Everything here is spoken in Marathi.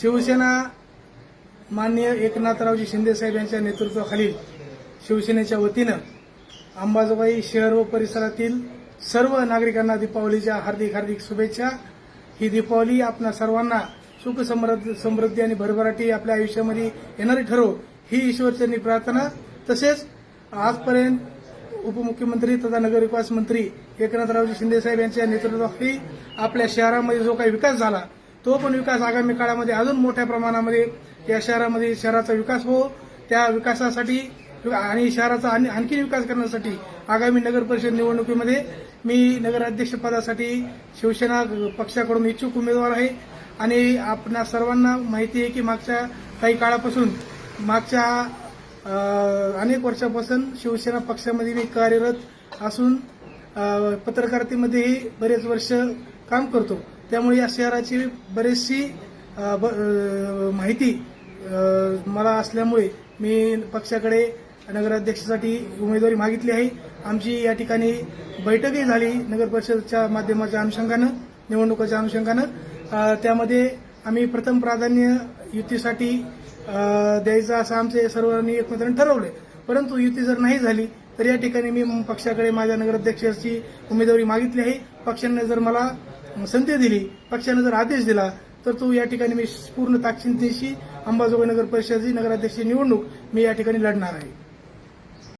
शिवसेना माननीय एकनाथरावजी शिंदेसाहेब यांच्या नेतृत्वाखालील शिवसेनेच्या वतीनं अंबाजोगाई शहर व परिसरातील सर्व नागरिकांना दीपावलीच्या हार्दिक हार्दिक शुभेच्छा. ही दीपावली आपणा सर्वांना सुख समृद्धी समृद्धी आणि भरभराटी आपल्या आयुष्यामध्ये येणारी ठरो ही ईश्वरचरणी प्रार्थना. तसेच आजपर्यंत उपमुख्यमंत्री तथा नगरविकास मंत्री एकनाथरावजी शिंदेसाहेब यांच्या नेतृत्वाखाली आपल्या शहरामध्ये जो काही विकास झाला तो पण विकास आगामी काळामध्ये अजून मोठ्या प्रमाणामध्ये या शहरामध्ये शहराचा विकास हो त्या विकासासाठी आणि शहराचा आणि आणखी विकास करण्यासाठी आगामी नगर परिषद निवडणुकीमध्ये मी नगराध्यक्षपदासाठी शिवसेना पक्षाकडून इच्छुक उमेदवार आहे. आणि आपणा सर्वांना माहिती आहे की मागच्या काही काळापासून मागच्या अनेक वर्षापासून शिवसेना पक्षामध्ये मी कार्यरत असून पत्रकारितेमध्येही बरेच वर्ष काम करतो. त्यामुळे या शहराची बरीचशी ब- माहिती मला असल्यामुळे मी पक्षाकडे नगराध्यक्षासाठी उमेदवारी मागितली आहे. आमची या ठिकाणी बैठकही झाली नगर परिषदच्या माध्यमाच्या अनुषंगानं निवडणुकाच्या अनुषंगानं. त्यामध्ये आम्ही प्रथम प्राधान्य युतीसाठी द्यायचं असं आमचे सर्वांनी एकमेकांनी ठरवले परंतु युती जर नाही झाली तर या ठिकाणी मी पक्षाकडे माझ्या नगराध्यक्षाची उमेदवारी मागितली आहे. पक्षाने जर मला संधी दिली पक्षाने जर आदेश दिला तर तो या ठिकाणी मी पूर्ण ताकदीशी अंबाजोगाई नगर परिषदेची नगराध्यक्ष निवडणूक मी या ठिकाणी लढणार आहे.